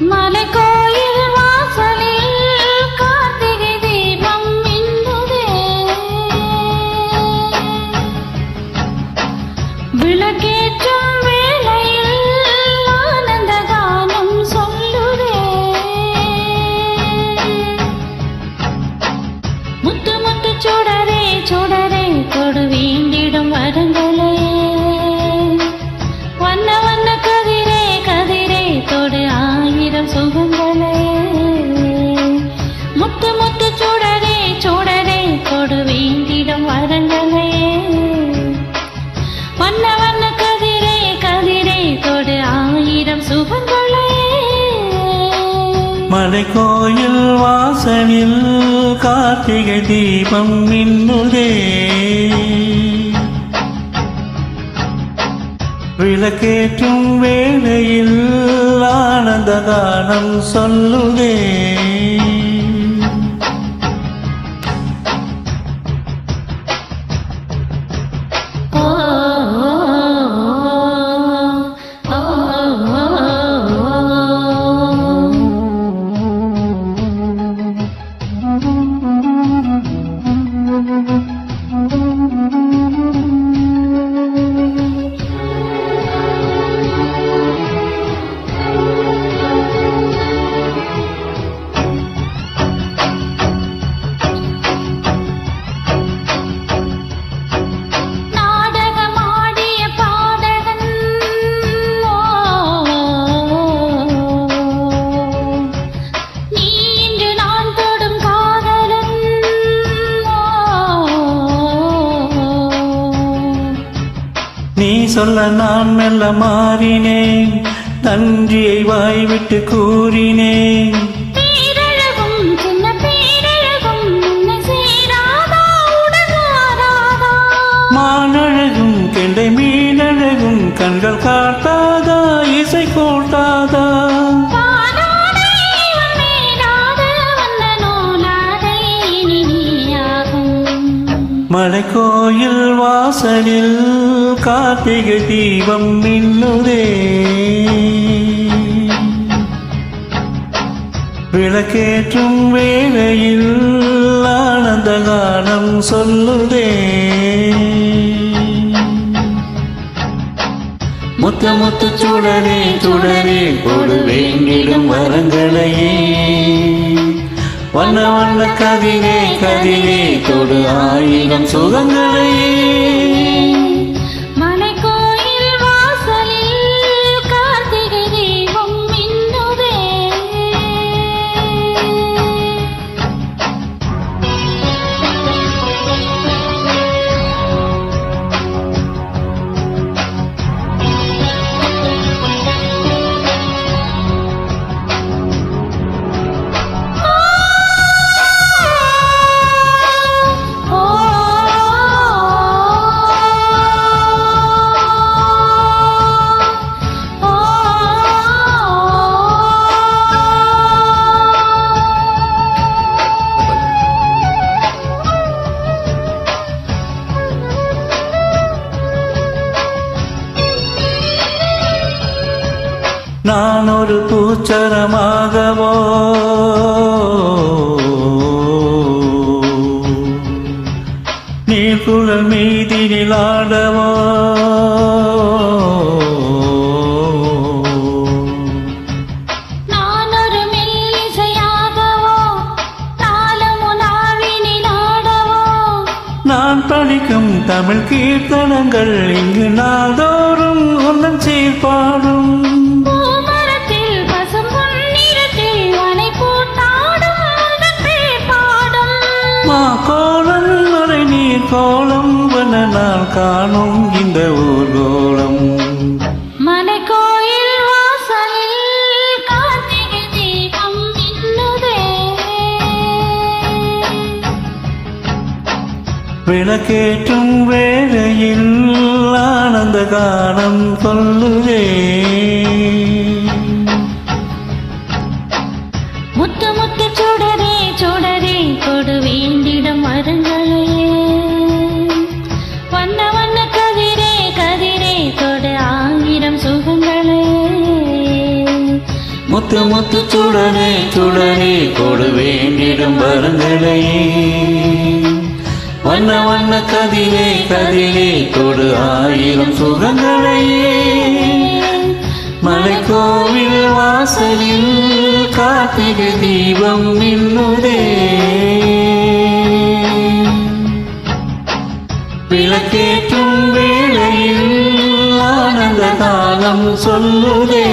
mà lại có மலை கோயில் வாசலில் கார்த்திகை தீபம் மின்னுதே. விளக்கேற்றும் வேளையில் ஆனந்த கானம் சொல்லுதே. சொல்ல நான் மெல்ல மாறினேன். நன்றியை வாய்விட்டு கூறினேன். மானழகும் கெண்டை மீனழகும் கண்கள் காட்டாதா இசை கூட்டாதா? மலை கோயில் வாசலில் கார்த்திகை தீபம் மின்னுதே. விளக்கேற்றும் வேளையில் ஆனந்த கானம் சொல்லுதே. முத்த முத்து சுடரே சுடரே கொடுவேங்கிடும் வரங்களையே. வண்ண வண்ண கதிரே கதிரே தொடு ஆயிரம் சுகங்களையே. நான் ஒரு பூச்சரமாகவோ நீர் குழல் நாவினில் ஆடவோ நான் படிக்கும் தமிழ் கீர்த்தனங்கள் இங்கு நாள்தோறும் உன்னன் சீர்பாடும். மா கோலம் மறை நீர் கோலம். வன நாள் காணும் இந்த மின்னுதே. விளக்கேற்றும் வேளையில் ஆனந்த கானம் சொல்லுதே. முத்து முத்து சுடனே சுடனே கொடு வேண்டிடும் வரங்களையே வண்ண வண்ண கதிலே கதிலே கொடு ஆயிரம் சுகங்களையே மலைக்கோவில் வாசலில் கார்த்திகை தீபம் மின்னுதே விளக்கேற்றும் வேளையில் ஆனந்த காலம் சொல்லுதே.